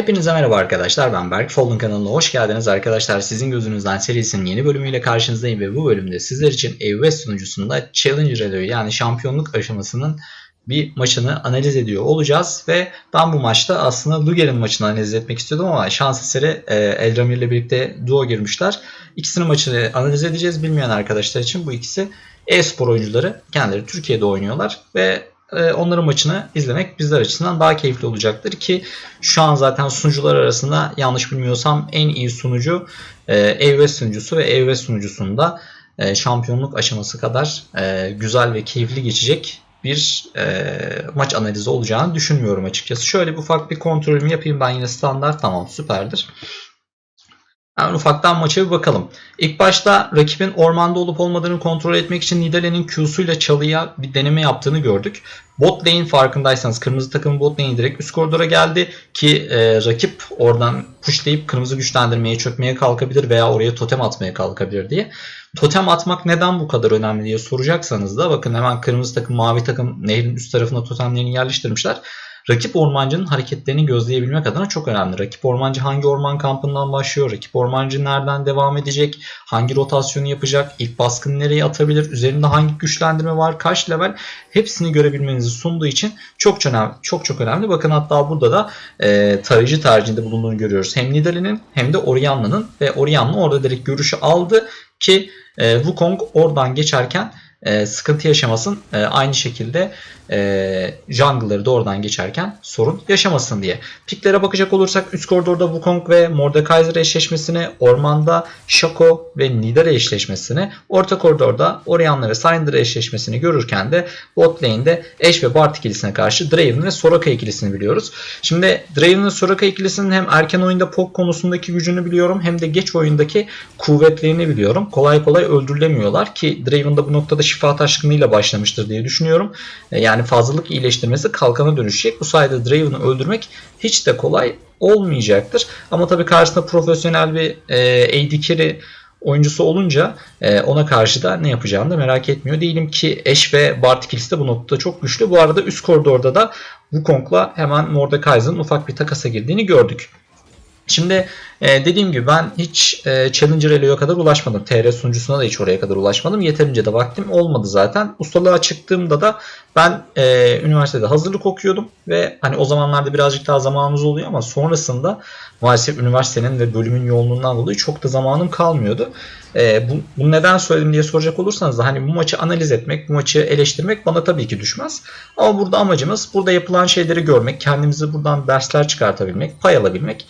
Hepinize merhaba arkadaşlar ben Berk. Folding kanalına hoş geldiniz arkadaşlar. Sizin gözünüzden serisinin yeni bölümüyle karşınızdayım ve bu bölümde sizler için EUS sunucusunda Challenger Elo'yu yani şampiyonluk aşamasının bir maçını analiz ediyor olacağız ve ben bu maçta aslında Luger'in maçını analiz etmek istiyordum ama şans eseri e, Eldramir ile birlikte duo girmişler. İkisinin maçını analiz edeceğiz. Bilmeyen arkadaşlar için bu ikisi e-spor oyuncuları. Kendileri Türkiye'de oynuyorlar ve onların maçını izlemek bizler açısından daha keyifli olacaktır ki şu an zaten sunucular arasında yanlış bilmiyorsam en iyi sunucu e, EVS sunucusu ve EVS sunucusunda e, şampiyonluk aşaması kadar e, güzel ve keyifli geçecek bir e, maç analizi olacağını düşünmüyorum açıkçası. Şöyle bir ufak bir kontrolümü yapayım ben yine standart tamam süperdir. Hemen ufaktan maça bir bakalım. İlk başta rakibin ormanda olup olmadığını kontrol etmek için Nidalee'nin Q'suyla çalıya bir deneme yaptığını gördük. Bot lane farkındaysanız kırmızı takım bot lane direkt üst koridora geldi ki e, rakip oradan pushlayıp kırmızı güçlendirmeye çökmeye kalkabilir veya oraya totem atmaya kalkabilir diye. Totem atmak neden bu kadar önemli diye soracaksanız da bakın hemen kırmızı takım mavi takım nehrin üst tarafına totemlerini yerleştirmişler rakip ormancının hareketlerini gözleyebilmek adına çok önemli. Rakip ormancı hangi orman kampından başlıyor? Rakip ormancı nereden devam edecek? Hangi rotasyonu yapacak? İlk baskını nereye atabilir? Üzerinde hangi güçlendirme var? Kaç level? Hepsini görebilmenizi sunduğu için çok önemli. Çok çok önemli. Bakın hatta burada da e, tarayıcı tercihinde bulunduğunu görüyoruz. Hem Nidalee'nin hem de Orianna'nın ve Orianna orada direkt görüşü aldı ki e, Wukong oradan geçerken e, sıkıntı yaşamasın. E, aynı şekilde e, jungle'ları da oradan geçerken sorun yaşamasın diye. Piklere bakacak olursak üst koridorda Wukong ve Mordekaiser eşleşmesini, ormanda Shaco ve Nidale eşleşmesini, orta koridorda Orianna ve Syndra eşleşmesini görürken de bot lane'de Ashe ve Bard ikilisine karşı Draven ve Soraka ikilisini biliyoruz. Şimdi Draven ve Soraka ikilisinin hem erken oyunda pok konusundaki gücünü biliyorum hem de geç oyundaki kuvvetlerini biliyorum. Kolay kolay öldürülemiyorlar ki Draven da bu noktada şifa taşkınıyla başlamıştır diye düşünüyorum. Yani fazlalık iyileştirmesi kalkana dönüşecek. Bu sayede Draven'ı öldürmek hiç de kolay olmayacaktır. Ama tabii karşısında profesyonel bir e, AD carry oyuncusu olunca e, ona karşı da ne yapacağını da merak etmiyor değilim ki Ashe ve Bard ikilisi de bu noktada çok güçlü. Bu arada üst koridorda da Wukong'la hemen Mordekaiser'ın ufak bir takasa girdiğini gördük. Şimdi e, dediğim gibi ben hiç e, Challenger Elo'ya kadar ulaşmadım. TR sunucusuna da hiç oraya kadar ulaşmadım. Yeterince de vaktim olmadı zaten. Ustalığa çıktığımda da ben e, üniversitede hazırlık okuyordum ve hani o zamanlarda birazcık daha zamanımız oluyor ama sonrasında maalesef üniversitenin ve bölümün yoğunluğundan dolayı çok da zamanım kalmıyordu. E, bu, bunu neden söyledim diye soracak olursanız da hani bu maçı analiz etmek, bu maçı eleştirmek bana tabii ki düşmez. Ama burada amacımız burada yapılan şeyleri görmek, kendimizi buradan dersler çıkartabilmek, pay alabilmek.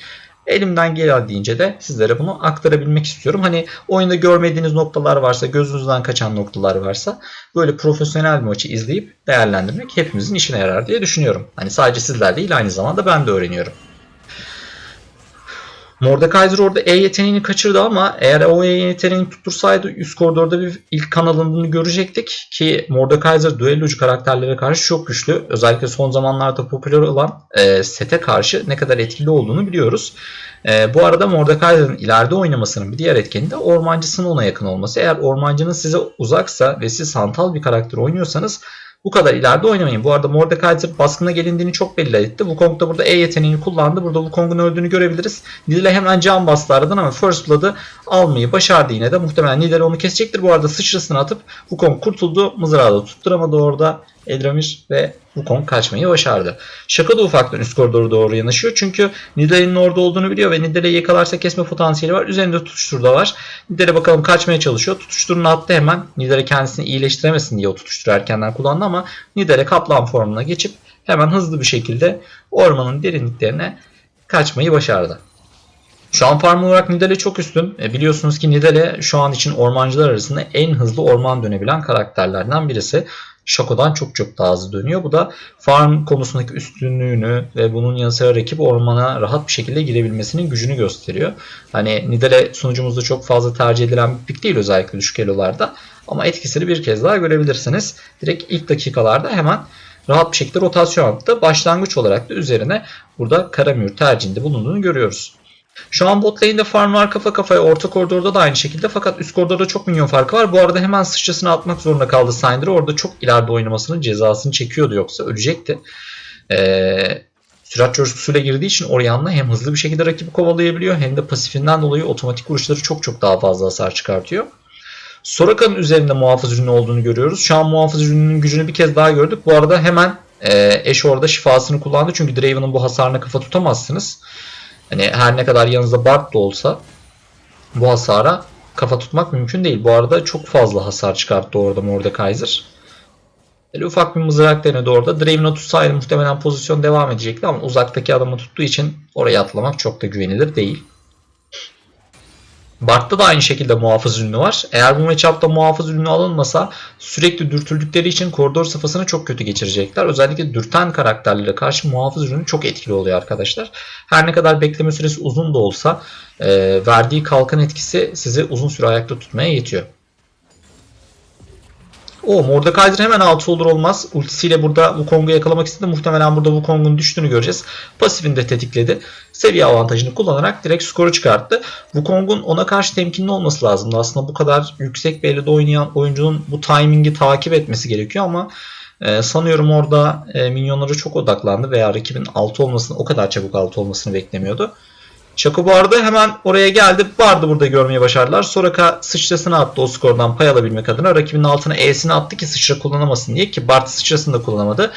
Elimden geldiğince de sizlere bunu aktarabilmek istiyorum. Hani oyunda görmediğiniz noktalar varsa, gözünüzden kaçan noktalar varsa böyle profesyonel bir maçı izleyip değerlendirmek hepimizin işine yarar diye düşünüyorum. Hani sadece sizler değil aynı zamanda ben de öğreniyorum. Mordekaiser orada E yeteneğini kaçırdı ama eğer o E yeteneğini tuttursaydı üst koridorda bir ilk kan alındığını görecektik ki Mordekaiser duellocu karakterlere karşı çok güçlü. Özellikle son zamanlarda popüler olan e, sete karşı ne kadar etkili olduğunu biliyoruz. E, bu arada Mordekaiser'ın ileride oynamasının bir diğer etkeni de ormancısının ona yakın olması. Eğer ormancının size uzaksa ve siz hantal bir karakter oynuyorsanız bu kadar ileride oynamayın. Bu arada Mordekaiser baskına gelindiğini çok belli etti. Wukong da burada E yeteneğini kullandı. Burada Wukong'un öldüğünü görebiliriz. Nidale hemen can bastı aradan ama First Blood'ı almayı başardı yine de. Muhtemelen Nidale onu kesecektir. Bu arada sıçrasını atıp Wukong kurtuldu. Mızrağı da tutturamadı orada. Eldramir ve Wukong kaçmayı başardı. Şaka da ufaktan üst koridora doğru yanaşıyor. Çünkü Nidalee'nin orada olduğunu biliyor ve Nidalee'yi yakalarsa kesme potansiyeli var. Üzerinde tutuştur da var. Nidale bakalım kaçmaya çalışıyor. Tutuşturunu attı hemen. Nidale kendisini iyileştiremesin diye o tutuşturu erkenden kullandı ama Nidale kaplan formuna geçip hemen hızlı bir şekilde ormanın derinliklerine kaçmayı başardı. Şu an farm olarak Nidale çok üstün. E, biliyorsunuz ki Nidale şu an için ormancılar arasında en hızlı orman dönebilen karakterlerden birisi. Shaco'dan çok çok daha hızlı dönüyor. Bu da farm konusundaki üstünlüğünü ve bunun yanı sıra rakip ormana rahat bir şekilde girebilmesinin gücünü gösteriyor. Hani Nidale sunucumuzda çok fazla tercih edilen bir pick değil özellikle düşük elolarda. Ama etkisini bir kez daha görebilirsiniz. Direkt ilk dakikalarda hemen rahat bir şekilde rotasyon attı. Başlangıç olarak da üzerine burada Karamür tercihinde bulunduğunu görüyoruz. Şu an bot lane'de farm var kafa kafaya. Orta koridorda da aynı şekilde. Fakat üst koridorda çok minyon farkı var. Bu arada hemen sıçrasını atmak zorunda kaldı Syndra. Orada çok ileride oynamasının cezasını çekiyordu yoksa ölecekti. Ee, sürat coşkusuyla girdiği için Orianna hem hızlı bir şekilde rakibi kovalayabiliyor hem de pasifinden dolayı otomatik vuruşları çok çok daha fazla hasar çıkartıyor. Soraka'nın üzerinde muhafız ürünü olduğunu görüyoruz. Şu an muhafız ürününün gücünü bir kez daha gördük. Bu arada hemen e, eş orada şifasını kullandı. Çünkü Draven'ın bu hasarına kafa tutamazsınız. Hani her ne kadar yanınızda Bard da olsa bu hasara kafa tutmak mümkün değil. Bu arada çok fazla hasar çıkarttı orada Mordekaiser. Böyle ufak bir mızrak denedi orada. Draven'ı tutsaydı muhtemelen pozisyon devam edecekti ama uzaktaki adamı tuttuğu için oraya atlamak çok da güvenilir değil. Bart'ta da aynı şekilde muhafız ürünü var. Eğer bu matchup'ta muhafız ürünü alınmasa sürekli dürtüldükleri için koridor safhasını çok kötü geçirecekler. Özellikle dürten karakterlere karşı muhafız ürünü çok etkili oluyor arkadaşlar. Her ne kadar bekleme süresi uzun da olsa e, verdiği kalkan etkisi sizi uzun süre ayakta tutmaya yetiyor. O Mordekaiser hemen altı olur olmaz. Ultisiyle burada Wukong'u yakalamak istedi. Muhtemelen burada Wukong'un düştüğünü göreceğiz. Pasifini de tetikledi. Seviye avantajını kullanarak direkt skoru çıkarttı. Wukong'un ona karşı temkinli olması lazımdı. Aslında bu kadar yüksek belli oynayan oyuncunun bu timingi takip etmesi gerekiyor ama e, sanıyorum orada e, minyonlara çok odaklandı veya rakibin altı olmasını o kadar çabuk altı olmasını beklemiyordu. Şako bu arada hemen oraya geldi. Bardı burada görmeyi başardılar. Soraka sıçrasını attı o skordan pay alabilmek adına. Rakibinin altına E'sini attı ki sıçra kullanamasın diye ki Bart sıçrasını da kullanamadı.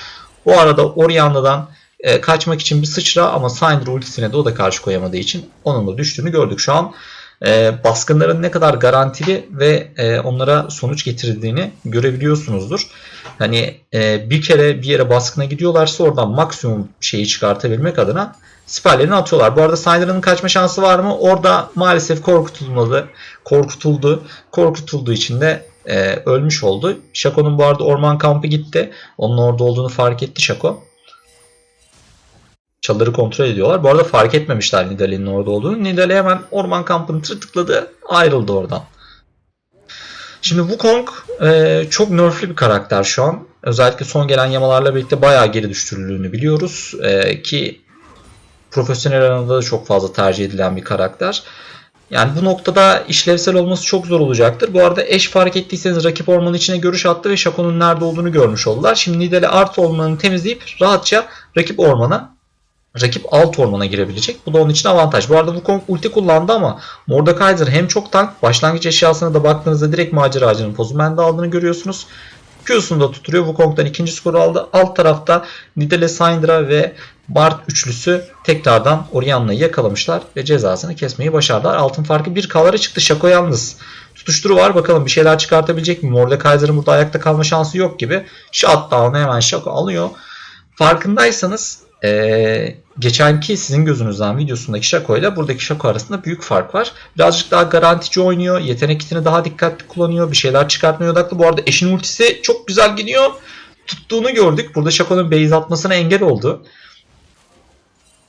Bu arada Orianna'dan e, kaçmak için bir sıçra ama Syndra ultisine de o da karşı koyamadığı için onun da düştüğünü gördük. Şu an e, baskınların ne kadar garantili ve e, onlara sonuç getirdiğini görebiliyorsunuzdur. Hani e, bir kere bir yere baskına gidiyorlarsa oradan maksimum şeyi çıkartabilmek adına siperlerini atıyorlar. Bu arada Syndra'nın kaçma şansı var mı? Orada maalesef korkutulmadı. Korkutuldu. Korkutulduğu için de e, ölmüş oldu. Shaco'nun bu arada orman kampı gitti. Onun orada olduğunu fark etti Shaco. Çalıları kontrol ediyorlar. Bu arada fark etmemişler Nidalee'nin orada olduğunu. Nidalee hemen orman kampını tırtıkladı. Ayrıldı oradan. Şimdi Wukong e, çok nerfli bir karakter şu an. Özellikle son gelen yamalarla birlikte bayağı geri düşürüldüğünü biliyoruz. E, ki profesyonel alanında da çok fazla tercih edilen bir karakter. Yani bu noktada işlevsel olması çok zor olacaktır. Bu arada eş fark ettiyseniz rakip ormanın içine görüş attı ve Shaco'nun nerede olduğunu görmüş oldular. Şimdi Nidale art ormanını temizleyip rahatça rakip ormana rakip alt ormana girebilecek. Bu da onun için avantaj. Bu arada Wukong ulti kullandı ama Mordekaiser hem çok tank başlangıç eşyasına da baktığınızda direkt maceracının pozumende aldığını görüyorsunuz. Q'sunu da tuturuyor. Wukong'dan ikinci skoru aldı. Alt tarafta Nidale, Syndra ve Bart üçlüsü tekrardan Orianna'yı yakalamışlar ve cezasını kesmeyi başardılar. Altın farkı 1K'lara çıktı. Şako yalnız. Tutuşturu var. Bakalım bir şeyler çıkartabilecek mi? Mordekaiser'ın burada ayakta kalma şansı yok gibi. Shutdown'ı hemen Şako alıyor. Farkındaysanız ee, geçenki sizin gözünüzden videosundaki Shaco ile buradaki Shaco arasında büyük fark var. Birazcık daha garantici oynuyor. Yetenek kitini daha dikkatli kullanıyor. Bir şeyler çıkartmaya odaklı. Bu arada eşin ultisi çok güzel gidiyor. Tuttuğunu gördük. Burada Shaco'nun base atmasına engel oldu.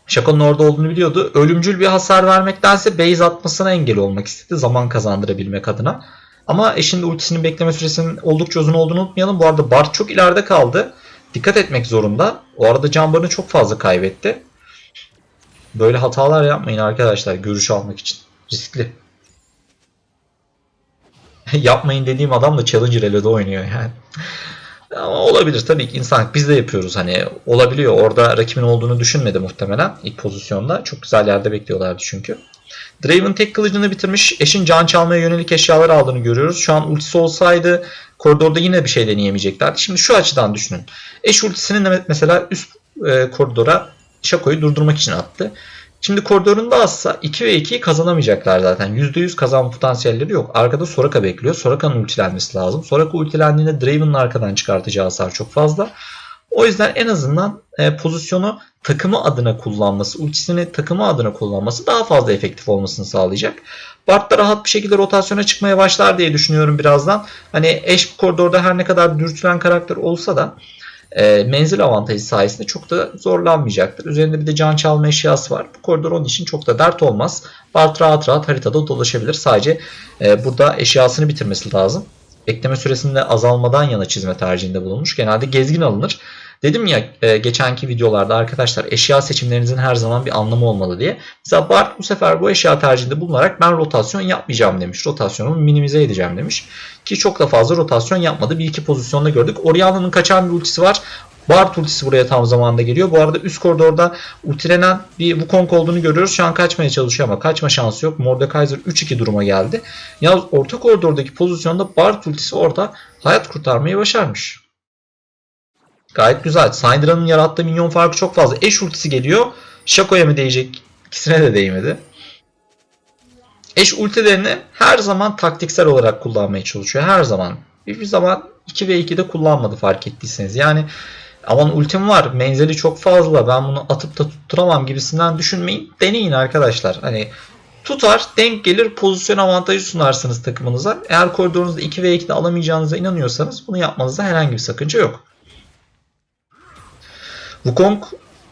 Shaco'nun orada olduğunu biliyordu. Ölümcül bir hasar vermektense base atmasına engel olmak istedi. Zaman kazandırabilmek adına. Ama eşin ultisinin bekleme süresinin oldukça uzun olduğunu unutmayalım. Bu arada Bart çok ileride kaldı. Dikkat etmek zorunda. O arada Cambar'ını çok fazla kaybetti. Böyle hatalar yapmayın arkadaşlar görüş almak için. Riskli. yapmayın dediğim adam da Challenger Elo'da oynuyor yani. Ama olabilir tabii ki insan biz de yapıyoruz hani olabiliyor. Orada rakibin olduğunu düşünmedi muhtemelen ilk pozisyonda. Çok güzel yerde bekliyorlardı çünkü. Draven tek kılıcını bitirmiş. Eşin can çalmaya yönelik eşyalar aldığını görüyoruz. Şu an ultisi olsaydı koridorda yine bir şey deneyemeyeceklerdi. Şimdi şu açıdan düşünün. Eş ultisini mesela üst e, koridora Shaco'yu durdurmak için attı. Şimdi koridorunda azsa 2 ve 2'yi kazanamayacaklar zaten. %100 kazanma potansiyelleri yok. Arkada Soraka bekliyor. Soraka'nın ultilenmesi lazım. Soraka ultilendiğinde Draven'ın arkadan çıkartacağı hasar çok fazla. O yüzden en azından e, pozisyonu takımı adına kullanması, ultisini takımı adına kullanması daha fazla efektif olmasını sağlayacak. Bart da rahat bir şekilde rotasyona çıkmaya başlar diye düşünüyorum birazdan. Hani eş koridorda her ne kadar dürtülen karakter olsa da e, menzil avantajı sayesinde çok da zorlanmayacaktır. Üzerinde bir de can çalma eşyası var. Bu koridor onun için çok da dert olmaz. Bart rahat rahat haritada dolaşabilir. Sadece e, burada eşyasını bitirmesi lazım. Bekleme süresinde azalmadan yana çizme tercihinde bulunmuş. Genelde gezgin alınır. Dedim ya e, geçenki videolarda arkadaşlar eşya seçimlerinizin her zaman bir anlamı olmalı diye. Mesela Bart bu sefer bu eşya tercihinde bulunarak ben rotasyon yapmayacağım demiş. Rotasyonumu minimize edeceğim demiş. Ki çok da fazla rotasyon yapmadı. Bir iki pozisyonda gördük. Orianna'nın kaçan bir ultisi var. Bart ultisi buraya tam zamanda geliyor. Bu arada üst koridorda ultilenen bir Wukong olduğunu görüyoruz. Şu an kaçmaya çalışıyor ama kaçma şansı yok. Mordekaiser 3-2 duruma geldi. Yalnız orta koridordaki pozisyonda Bart ultisi orada hayat kurtarmayı başarmış. Gayet güzel. Syndra'nın yarattığı minyon farkı çok fazla. Eş ultisi geliyor. Shaco'ya mı değecek? İkisine de değmedi. Eş ultilerini her zaman taktiksel olarak kullanmaya çalışıyor. Her zaman. Bir zaman 2 ve 2'de kullanmadı fark ettiyseniz. Yani aman ultim var menzili çok fazla ben bunu atıp da tutturamam gibisinden düşünmeyin. Deneyin arkadaşlar. Hani tutar denk gelir pozisyon avantajı sunarsınız takımınıza. Eğer koridorunuzda 2 ve 2'de alamayacağınıza inanıyorsanız bunu yapmanızda herhangi bir sakınca yok. Wukong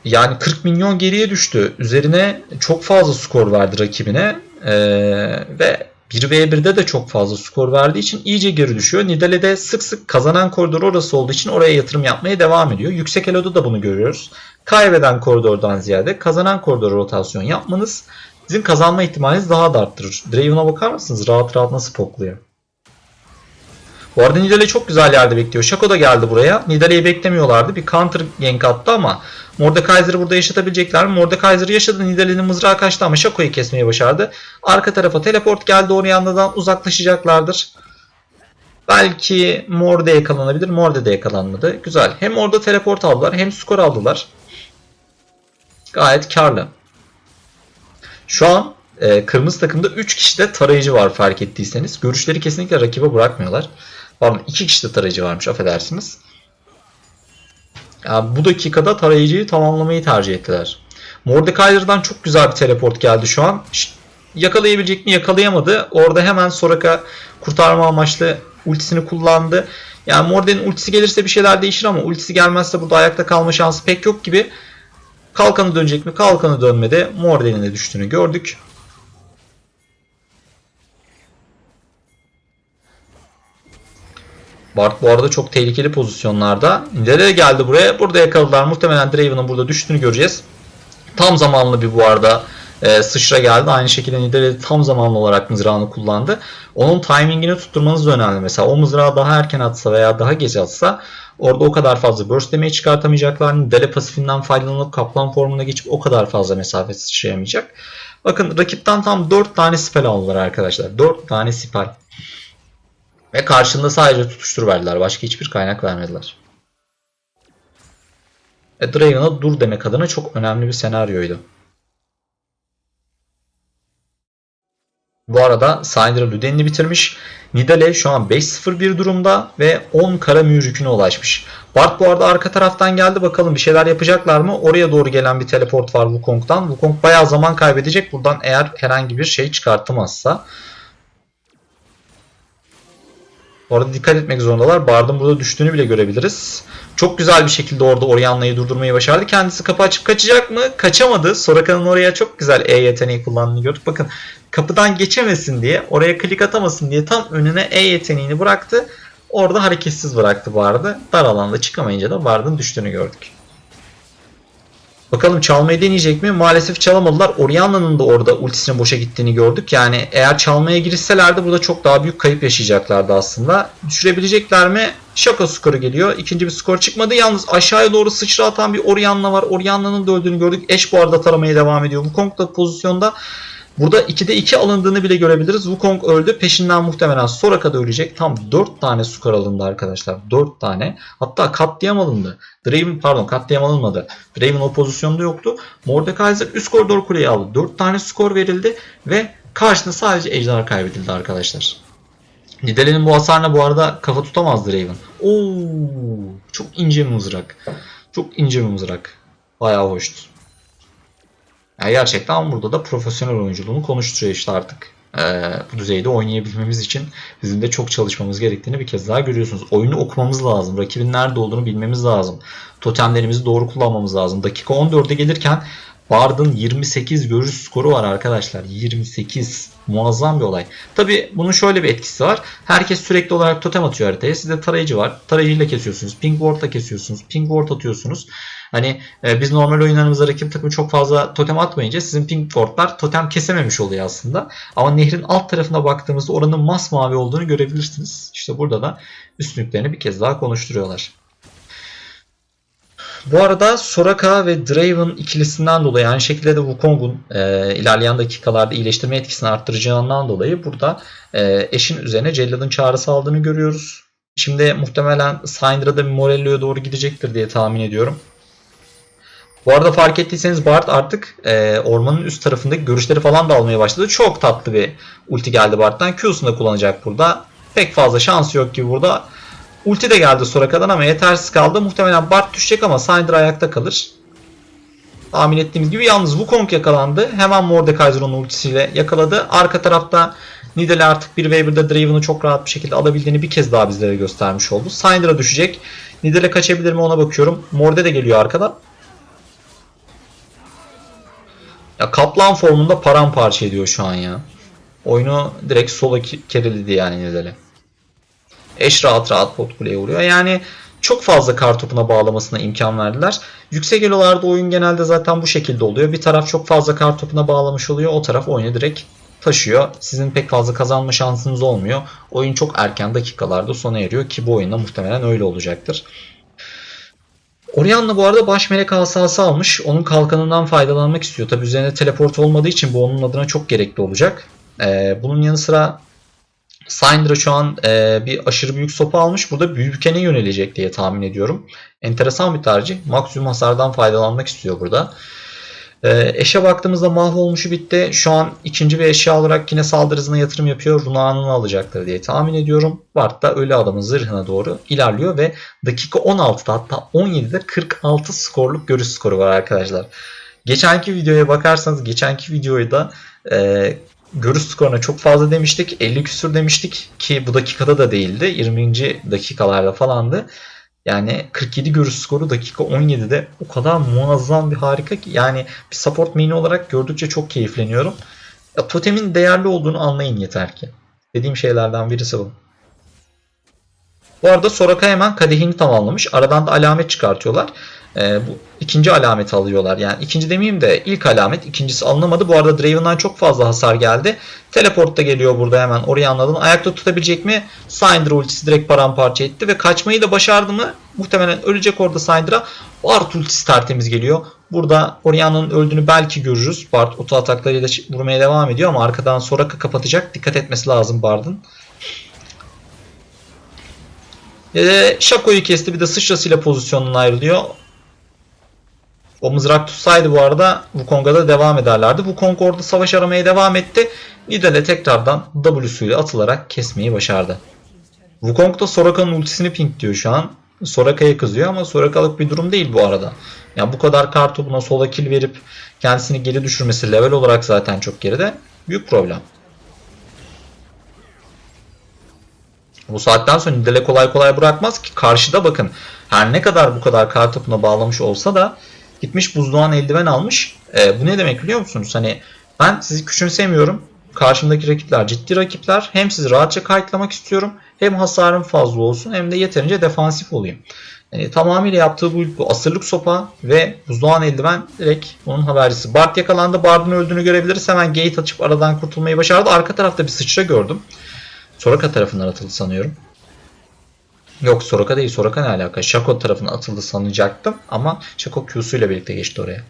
yani 40 milyon geriye düştü. Üzerine çok fazla skor verdi rakibine. Ee, ve 1v1'de de çok fazla skor verdiği için iyice geri düşüyor. Nidalee'de sık sık kazanan koridor orası olduğu için oraya yatırım yapmaya devam ediyor. Yüksek Elo'da da bunu görüyoruz. Kaybeden koridordan ziyade kazanan koridora rotasyon yapmanız sizin kazanma ihtimalinizi daha da arttırır. Draven'a bakar mısınız? Rahat rahat nasıl pokluyor. Bu arada Nidale çok güzel yerde bekliyor. Shaco da geldi buraya. Nidalee'yi beklemiyorlardı. Bir counter gank attı ama Mordekaiser'ı burada yaşatabilecekler mi? Mordekaiser yaşadı. Nidalee'nin mızrağı kaçtı ama Shaco'yu kesmeyi başardı. Arka tarafa teleport geldi. Orianna'dan uzaklaşacaklardır. Belki Morde yakalanabilir. Morde de yakalanmadı. Güzel. Hem orada teleport aldılar hem skor aldılar. Gayet karlı. Şu an e, kırmızı takımda 3 kişi de tarayıcı var fark ettiyseniz. Görüşleri kesinlikle rakibe bırakmıyorlar. Pardon 2 kişi de tarayıcı varmış affedersiniz. Yani bu dakikada tarayıcıyı tamamlamayı tercih ettiler. Mordekaiser'dan çok güzel bir teleport geldi şu an. Yakalayabilecek mi? Yakalayamadı. Orada hemen Soraka kurtarma amaçlı ultisini kullandı. Yani Morden'in ultisi gelirse bir şeyler değişir ama ultisi gelmezse burada ayakta kalma şansı pek yok gibi. Kalkanı dönecek mi? Kalkanı dönmedi. Morden'in de düştüğünü gördük. Bart bu arada çok tehlikeli pozisyonlarda. Nereye geldi buraya? Burada yakaladılar. Muhtemelen Draven'ın burada düştüğünü göreceğiz. Tam zamanlı bir bu arada e, sıçra geldi. Aynı şekilde Nidale tam zamanlı olarak mızrağını kullandı. Onun timingini tutturmanız da önemli. Mesela o mızrağı daha erken atsa veya daha geç atsa orada o kadar fazla burst demeyi çıkartamayacaklar. Nidale pasifinden faydalanıp kaplan formuna geçip o kadar fazla mesafe sıçrayamayacak. Bakın rakipten tam 4 tane spell aldılar arkadaşlar. 4 tane spell. Ve karşında sadece tutuştur verdiler. Başka hiçbir kaynak vermediler. E, Draven'a dur demek adına çok önemli bir senaryoydu. Bu arada Syndra Luden'i bitirmiş. Nidale şu an 5-0-1 durumda ve 10 kara mühür yüküne ulaşmış. Bart bu arada arka taraftan geldi. Bakalım bir şeyler yapacaklar mı? Oraya doğru gelen bir teleport var Wukong'dan. Wukong bayağı zaman kaybedecek. Buradan eğer herhangi bir şey çıkartamazsa. Orada dikkat etmek zorundalar. Bard'ın burada düştüğünü bile görebiliriz. Çok güzel bir şekilde orada Orianna'yı durdurmayı başardı. Kendisi kapı açıp kaçacak mı? Kaçamadı. Soraka'nın oraya çok güzel E yeteneği kullandığını gördük. Bakın kapıdan geçemesin diye, oraya klik atamasın diye tam önüne E yeteneğini bıraktı. Orada hareketsiz bıraktı Bard'ı. Dar alanda çıkamayınca da Bard'ın düştüğünü gördük. Bakalım çalmayı deneyecek mi? Maalesef çalamadılar. Orianna'nın da orada ultisinin boşa gittiğini gördük. Yani eğer çalmaya girişselerdi burada çok daha büyük kayıp yaşayacaklardı aslında. Düşürebilecekler mi? Şaka skoru geliyor. İkinci bir skor çıkmadı. Yalnız aşağıya doğru sıçra atan bir Orianna var. Orianna'nın da öldüğünü gördük. Eş bu arada taramaya devam ediyor. Wukong da pozisyonda. Burada 2'de 2 alındığını bile görebiliriz. Wukong öldü. Peşinden muhtemelen Soraka da ölecek. Tam 4 tane skor alındı arkadaşlar. 4 tane. Hatta katliam alındı. Draven pardon katliam alınmadı. Draven o pozisyonda yoktu. Mordekaiser üst koridor kuleyi aldı. 4 tane skor verildi ve karşında sadece ejder kaybedildi arkadaşlar. Nidalee'nin bu hasarına bu arada kafa tutamaz Draven. Oo, çok ince bir mızrak. Çok ince bir mızrak. Bayağı hoştu. Yani gerçekten burada da profesyonel oyunculuğunu konuşturuyor işte artık. Ee, bu düzeyde oynayabilmemiz için bizim de çok çalışmamız gerektiğini bir kez daha görüyorsunuz. Oyunu okumamız lazım. Rakibin nerede olduğunu bilmemiz lazım. Totemlerimizi doğru kullanmamız lazım. Dakika 14'e gelirken Bard'ın 28 görüş skoru var arkadaşlar. 28. Muazzam bir olay. Tabi bunun şöyle bir etkisi var. Herkes sürekli olarak totem atıyor haritaya. Sizde tarayıcı var. Tarayıcıyla kesiyorsunuz. Ping ward'la kesiyorsunuz. Ping ward atıyorsunuz. Hani e, biz normal oyunlarımızda rakip takımı çok fazla totem atmayınca sizin ping ward'lar totem kesememiş oluyor aslında. Ama nehrin alt tarafına baktığımızda oranın masmavi olduğunu görebilirsiniz. İşte burada da üstünlüklerini bir kez daha konuşturuyorlar. Bu arada Soraka ve Draven ikilisinden dolayı aynı şekilde de Wukong'un e, ilerleyen dakikalarda iyileştirme etkisini arttıracağından dolayı burada e, eşin üzerine Cellad'ın çağrısı aldığını görüyoruz. Şimdi muhtemelen Syndra da Morello'ya doğru gidecektir diye tahmin ediyorum. Bu arada fark ettiyseniz Bard artık e, ormanın üst tarafındaki görüşleri falan da almaya başladı. Çok tatlı bir ulti geldi Bard'dan. Q'sunu da kullanacak burada. Pek fazla şansı yok gibi burada. Ulti de geldi Soraka'dan ama yetersiz kaldı. Muhtemelen Bard düşecek ama Syndra ayakta kalır. Tahmin ettiğimiz gibi yalnız Wukong yakalandı. Hemen Mordekaiser onun ultisiyle yakaladı. Arka tarafta Nidalee artık bir ve 1'de Draven'ı çok rahat bir şekilde alabildiğini bir kez daha bizlere göstermiş oldu. Syndra düşecek. Nidalee kaçabilir mi ona bakıyorum. Morde de geliyor arkadan. Ya kaplan formunda paramparça ediyor şu an ya. Oyunu direkt sola keriledi yani Nidalee. Eş rahat rahat pot kuleye vuruyor. Yani çok fazla kartopuna bağlamasına imkan verdiler. Yüksek elolarda oyun genelde zaten bu şekilde oluyor. Bir taraf çok fazla kartopuna bağlamış oluyor. O taraf oyunu direkt taşıyor. Sizin pek fazla kazanma şansınız olmuyor. Oyun çok erken dakikalarda sona eriyor ki bu oyunda muhtemelen öyle olacaktır. Orianna bu arada baş melek asası almış. Onun kalkanından faydalanmak istiyor. Tabi üzerinde teleport olmadığı için bu onun adına çok gerekli olacak. Ee, bunun yanı sıra Syndra şu an e, bir aşırı büyük sopa almış. Burada büyükene yönelecek diye tahmin ediyorum. Enteresan bir tercih. Maksimum hasardan faydalanmak istiyor burada. E, eşe baktığımızda mahvolmuşu bitti. Şu an ikinci bir eşya olarak yine saldırı hızına yatırım yapıyor. Runağını alacaktır diye tahmin ediyorum. Bart da ölü adamın zırhına doğru ilerliyor ve dakika 16'da hatta 17'de 46 skorluk görüş skoru var arkadaşlar. Geçenki videoya bakarsanız geçenki videoyu da e, görüş skoruna çok fazla demiştik. 50 küsür demiştik ki bu dakikada da değildi. 20. dakikalarda falandı. Yani 47 görüş skoru dakika 17'de o kadar muazzam bir harika ki yani bir support main olarak gördükçe çok keyifleniyorum. Ya, totemin değerli olduğunu anlayın yeter ki. Dediğim şeylerden birisi bu. Bu arada Soraka hemen kadehini tamamlamış. Aradan da alamet çıkartıyorlar. Ee, bu ikinci alameti alıyorlar. Yani ikinci demeyeyim de ilk alamet. ikincisi alınamadı. Bu arada Draven'dan çok fazla hasar geldi. Teleport da geliyor burada hemen. Oraya anladım. Ayakta tutabilecek mi? Syndra ultisi direkt paramparça etti ve kaçmayı da başardı mı? Muhtemelen ölecek orada Syndra. Bart ultisi tertemiz geliyor. Burada Orianna'nın öldüğünü belki görürüz. Bart oto ataklarıyla vurmaya devam ediyor ama arkadan Soraka kapatacak. Dikkat etmesi lazım Bard'ın. Ee, Shaco'yu kesti bir de sıçrasıyla pozisyonundan ayrılıyor. O mızrak tutsaydı bu arada Wukong'a devam ederlerdi. Wukong orada savaş aramaya devam etti. Nidalee tekrardan W'suyla atılarak kesmeyi başardı. Wukong da Soraka'nın ultisini pink diyor şu an. Soraka'ya kızıyor ama Soraka'lık bir durum değil bu arada. Yani bu kadar kartopuna sola kill verip kendisini geri düşürmesi level olarak zaten çok geride. Büyük problem. Bu saatten sonra Nidalee kolay kolay bırakmaz ki karşıda bakın her ne kadar bu kadar kartopuna bağlamış olsa da gitmiş buzluğan eldiven almış. E, bu ne demek biliyor musunuz? Hani ben sizi küçümsemiyorum. Karşımdaki rakipler ciddi rakipler. Hem sizi rahatça kayıtlamak istiyorum. Hem hasarım fazla olsun hem de yeterince defansif olayım. Yani tamamıyla yaptığı bu, bu asırlık sopa ve buzluğan eldiven direkt onun habercisi. Bart yakalandı. Bard'ın öldüğünü görebiliriz. Hemen gate açıp aradan kurtulmayı başardı. Arka tarafta bir sıçra gördüm. Soraka tarafından atıldı sanıyorum. Yok Soraka değil. Soraka ne alaka? Shaco tarafına atıldı sanacaktım ama Shaco Q'su ile birlikte geçti oraya.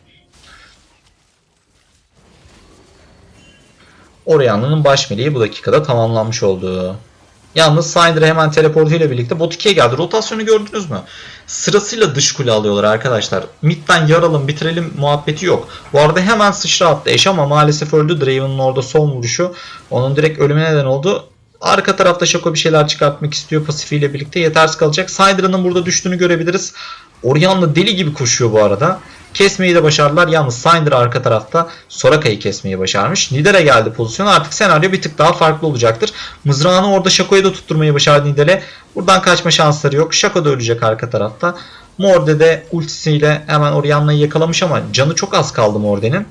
Orianna'nın baş meleği bu dakikada tamamlanmış oldu. Yalnız Syndra hemen teleportu ile birlikte bot 2'ye geldi. Rotasyonu gördünüz mü? Sırasıyla dış kule alıyorlar arkadaşlar. Mid'den yaralım bitirelim muhabbeti yok. Bu arada hemen sıçra attı eş ama maalesef öldü. Draven'ın orada son vuruşu onun direkt ölümüne neden oldu. Arka tarafta Shaco bir şeyler çıkartmak istiyor pasifiyle birlikte. Yetersiz kalacak. Syndra'nın burada düştüğünü görebiliriz. Orianna deli gibi koşuyor bu arada. Kesmeyi de başardılar. Yalnız Syndra arka tarafta Soraka'yı kesmeyi başarmış. Nidalee geldi pozisyona. Artık senaryo bir tık daha farklı olacaktır. Mızrağını orada Shaco'ya da tutturmayı başardı Nidalee. Buradan kaçma şansları yok. Shaco da ölecek arka tarafta. Morde de ultisiyle hemen Orianna'yı yakalamış ama canı çok az kaldı Morde'nin.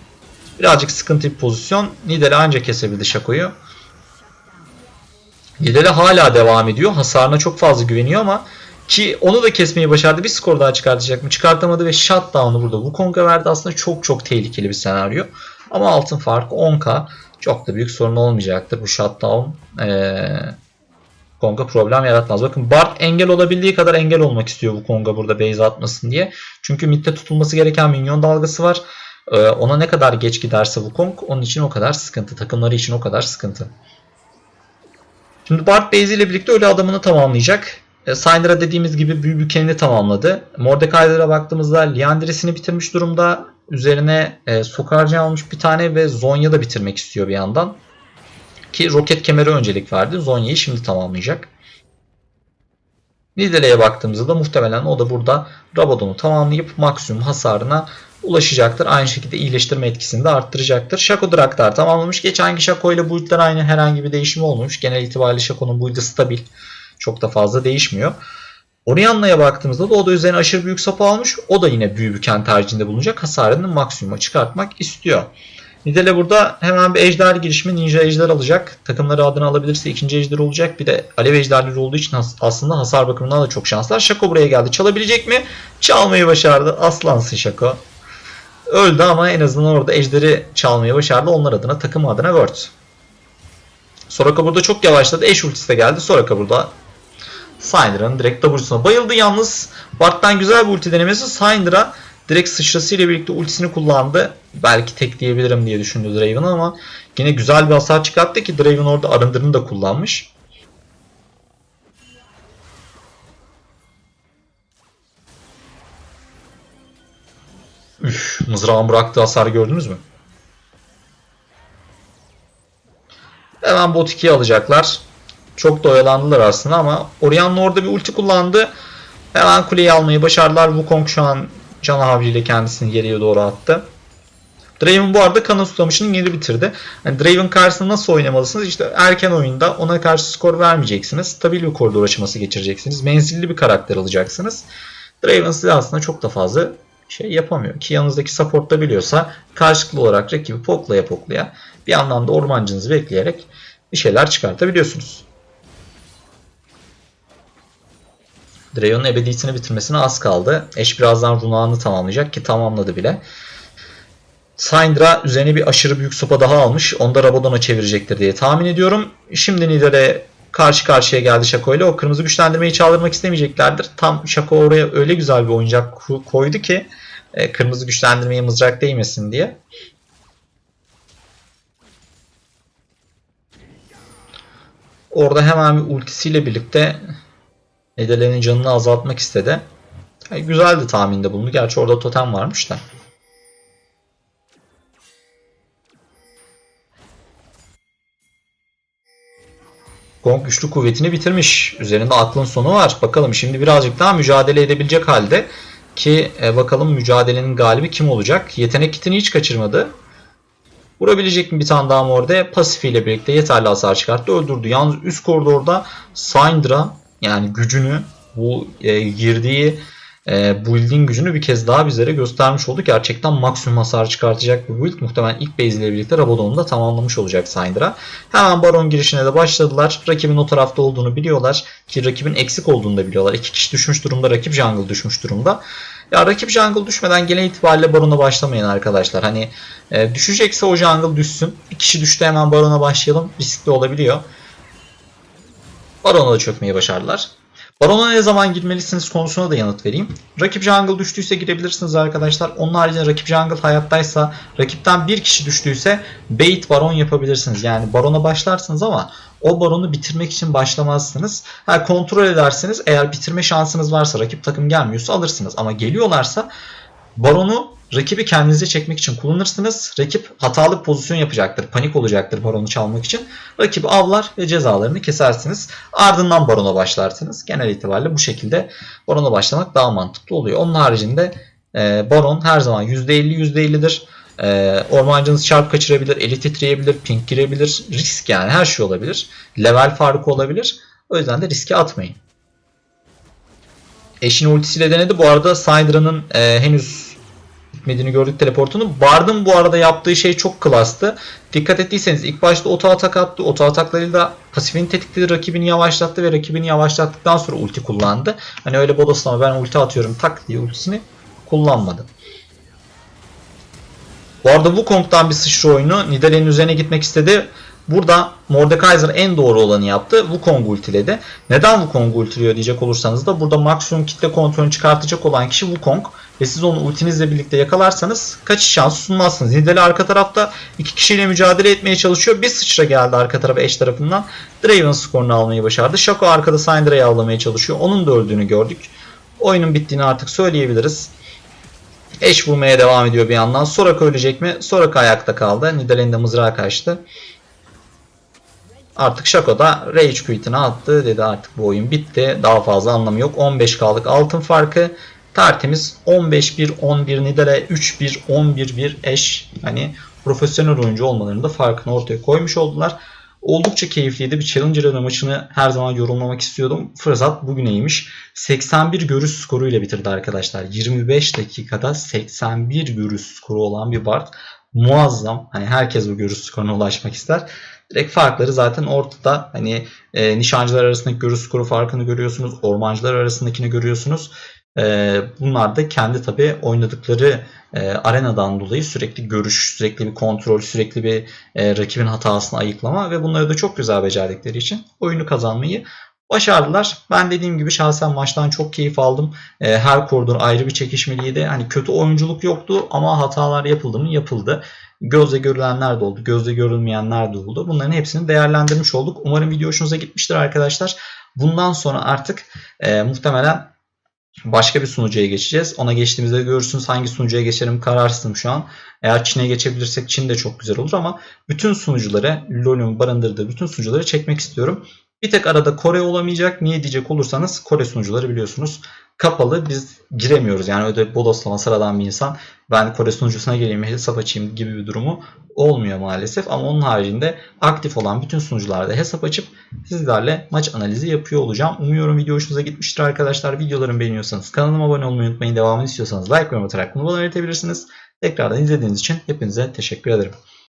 Birazcık sıkıntı bir pozisyon. Nidalee ancak kesebildi Shaco'yu. Nidalee hala devam ediyor. Hasarına çok fazla güveniyor ama ki onu da kesmeyi başardı. Bir skor daha çıkartacak mı? Çıkartamadı ve shutdown'u burada Wukong'a verdi. Aslında çok çok tehlikeli bir senaryo. Ama altın farkı 10k. Çok da büyük sorun olmayacaktır bu shutdown. Ee, Wukong'a problem yaratmaz. Bakın Bart engel olabildiği kadar engel olmak istiyor Wukong'a burada base atmasın diye. Çünkü midde tutulması gereken minyon dalgası var. Ee, ona ne kadar geç giderse Wukong onun için o kadar sıkıntı. Takımları için o kadar sıkıntı. Şimdi Bart base ile birlikte öyle adamını tamamlayacak. E, Syndra dediğimiz gibi büyü bükenini tamamladı. Mordekaiser'a baktığımızda Liandry'sini bitirmiş durumda. Üzerine e, Sokarcı almış bir tane ve Zonya da bitirmek istiyor bir yandan. Ki roket kemeri öncelik verdi. Zonya'yı şimdi tamamlayacak. Nidalee'ye baktığımızda da muhtemelen o da burada Rabadon'u tamamlayıp maksimum hasarına ulaşacaktır. Aynı şekilde iyileştirme etkisini de arttıracaktır. Shaco Draktar tamamlamış. Geçenki Shaco ile build'ler aynı herhangi bir değişim olmamış. Genel itibariyle Shaco'nun build'i stabil. Çok da fazla değişmiyor. Orianna'ya baktığımızda da o da üzerine aşırı büyük sapı almış. O da yine büyü büken tercihinde bulunacak. Hasarını maksimuma çıkartmak istiyor. Nidale burada hemen bir ejder girişimi ninja ejder alacak. Takımları adına alabilirse ikinci ejder olacak. Bir de alev ejderleri olduğu için aslında hasar bakımından da çok şanslar. Şako buraya geldi. Çalabilecek mi? Çalmayı başardı. Aslansın Şako. Öldü ama en azından orada ejderi çalmayı başardı. Onlar adına takım adına word. Soraka burada çok yavaşladı. Eş ultisi de geldi. Soraka burada Syndra'nın direkt W'suna bayıldı. Yalnız Bart'tan güzel bir ulti denemesi. Syndra direkt sıçrasıyla birlikte ultisini kullandı. Belki tek diyebilirim diye düşündü Draven ama yine güzel bir hasar çıkarttı ki Draven orada arındırını da kullanmış. Üf, mızrağın bıraktığı hasar gördünüz mü? Hemen bot 2'yi alacaklar. Çok da oyalandılar aslında ama Orianna orada bir ulti kullandı. Hemen kuleyi almayı başardılar. Wukong şu an can kendisini geriye doğru attı. Draven bu arada kanı tutamışını geri bitirdi. Yani Draven karşısında nasıl oynamalısınız? İşte erken oyunda ona karşı skor vermeyeceksiniz. Stabil bir koridor aşaması geçireceksiniz. Menzilli bir karakter alacaksınız. Draven size aslında çok da fazla şey yapamıyor. Ki yanınızdaki support da biliyorsa karşılıklı olarak rakibi poklaya poklaya bir yandan da ormancınızı bekleyerek bir şeyler çıkartabiliyorsunuz. Dragon'un ebediyetini bitirmesine az kaldı. Eş birazdan runağını tamamlayacak ki tamamladı bile. Syndra üzerine bir aşırı büyük sopa daha almış. Onu da Rabadon'a çevirecektir diye tahmin ediyorum. Şimdi Nidale karşı karşıya geldi Shaco ile. O kırmızı güçlendirmeyi çaldırmak istemeyeceklerdir. Tam Shaco oraya öyle güzel bir oyuncak koydu ki e, kırmızı güçlendirmeyi mızrak değmesin diye. Orada hemen bir ultisiyle birlikte Nidalee'nin canını azaltmak istedi. Yani güzeldi tahminde bulundu. Gerçi orada totem varmış da. Gong güçlü kuvvetini bitirmiş. Üzerinde aklın sonu var. Bakalım şimdi birazcık daha mücadele edebilecek halde. Ki e, bakalım mücadelenin galibi kim olacak? Yetenek kitini hiç kaçırmadı. Vurabilecek mi bir tane daha orada? Pasif ile birlikte yeterli hasar çıkarttı. Öldürdü. Yalnız üst koridorda Syndra yani gücünü bu e, girdiği e, build'in gücünü bir kez daha bizlere göstermiş oldu. Gerçekten maksimum hasar çıkartacak bir build. Muhtemelen ilk base ile birlikte Rabadon'u da tamamlamış olacak Syndra. Hemen Baron girişine de başladılar. Rakibin o tarafta olduğunu biliyorlar. Ki rakibin eksik olduğunu da biliyorlar. İki kişi düşmüş durumda. Rakip jungle düşmüş durumda. Ya rakip jungle düşmeden genel itibariyle Baron'a başlamayın arkadaşlar. Hani e, düşecekse o jungle düşsün. Bir kişi düştü hemen Baron'a başlayalım. Riskli olabiliyor. Baron'a da çökmeyi başardılar. Baron'a ne zaman girmelisiniz konusuna da yanıt vereyim. Rakip jungle düştüyse girebilirsiniz arkadaşlar. Onun haricinde rakip jungle hayattaysa, rakipten bir kişi düştüyse bait baron yapabilirsiniz. Yani barona başlarsınız ama o baronu bitirmek için başlamazsınız. Ha, kontrol edersiniz. Eğer bitirme şansınız varsa, rakip takım gelmiyorsa alırsınız. Ama geliyorlarsa baronu rakibi kendinize çekmek için kullanırsınız. Rakip hatalı pozisyon yapacaktır. Panik olacaktır baronu çalmak için. Rakibi avlar ve cezalarını kesersiniz. Ardından barona başlarsınız. Genel itibariyle bu şekilde barona başlamak daha mantıklı oluyor. Onun haricinde e, baron her zaman %50 %50'dir. E, ormancınız çarp kaçırabilir, eli titreyebilir, ping girebilir. Risk yani her şey olabilir. Level farkı olabilir. O yüzden de riske atmayın. Eşin ultisiyle denedi. Bu arada Syndra'nın e, henüz gitmediğini gördük teleportunu. Bard'ın bu arada yaptığı şey çok klastı. Dikkat ettiyseniz ilk başta oto atak attı. Oto ataklarıyla pasifini tetikledi. Rakibini yavaşlattı ve rakibini yavaşlattıktan sonra ulti kullandı. Hani öyle bodoslama ben ulti atıyorum tak diye ultisini kullanmadı. Bu arada Wukong'dan bir sıçra oyunu. Nidalee'nin üzerine gitmek istedi. Burada Mordekaiser en doğru olanı yaptı. Wukong ultiledi. Neden Wukong ultiliyor diyecek olursanız da burada maksimum kitle kontrolünü çıkartacak olan kişi Wukong. Ve siz onu ultinizle birlikte yakalarsanız kaçış şansı sunmazsınız. Nidalee arka tarafta iki kişiyle mücadele etmeye çalışıyor. Bir sıçra geldi arka tarafa eş tarafından. Draven skorunu almayı başardı. Shaco arkada Syndra'yı avlamaya çalışıyor. Onun da öldüğünü gördük. Oyunun bittiğini artık söyleyebiliriz. Eş vurmaya devam ediyor bir yandan. Soraka ölecek mi? Soraka ayakta kaldı. Nidalee'nin de mızrağı kaçtı. Artık Shaco da Rage Quit'ini attı. Dedi artık bu oyun bitti. Daha fazla anlamı yok. 15 kaldık altın farkı. Tertemiz 15-1, 11 Nidale 3-1, 11-1 eş. Hani profesyonel oyuncu olmalarının da farkını ortaya koymuş oldular. Oldukça keyifliydi. Bir Challenger Arena maçını her zaman yorumlamak istiyordum. Fırsat bugüneymiş. 81 görüş skoruyla bitirdi arkadaşlar. 25 dakikada 81 görüş skoru olan bir Bard. Muazzam. Hani herkes bu görüş skoruna ulaşmak ister. Direkt farkları zaten ortada. Hani e, nişancılar arasındaki görüş skoru farkını görüyorsunuz. Ormancılar arasındakini görüyorsunuz. E, bunlar da kendi tabi oynadıkları e, arenadan dolayı sürekli görüş, sürekli bir kontrol, sürekli bir e, rakibin hatasını ayıklama ve bunları da çok güzel becerdikleri için oyunu kazanmayı başardılar. Ben dediğim gibi şahsen maçtan çok keyif aldım. E, her koridor ayrı bir çekişmeliydi. Hani kötü oyunculuk yoktu ama hatalar yapıldı mı? Yapıldı. Gözle görülenler de oldu, gözle görülmeyenler de oldu. Bunların hepsini değerlendirmiş olduk. Umarım video hoşunuza gitmiştir arkadaşlar. Bundan sonra artık e, muhtemelen başka bir sunucuya geçeceğiz. Ona geçtiğimizde görürsünüz hangi sunucuya geçerim kararsızım şu an. Eğer Çin'e geçebilirsek Çin de çok güzel olur ama bütün sunucuları, LoL'ün barındırdığı bütün sunucuları çekmek istiyorum. Bir tek arada Kore olamayacak. Niye diyecek olursanız Kore sunucuları biliyorsunuz kapalı. Biz giremiyoruz. Yani öyle bodoslama sıradan bir insan ben Kore sunucusuna geleyim hesap açayım gibi bir durumu olmuyor maalesef. Ama onun haricinde aktif olan bütün sunucularda hesap açıp sizlerle maç analizi yapıyor olacağım. Umuyorum video hoşunuza gitmiştir arkadaşlar. Videolarımı beğeniyorsanız kanalıma abone olmayı unutmayın. Devamını istiyorsanız like ve atarak bunu bana iletebilirsiniz. Tekrardan izlediğiniz için hepinize teşekkür ederim.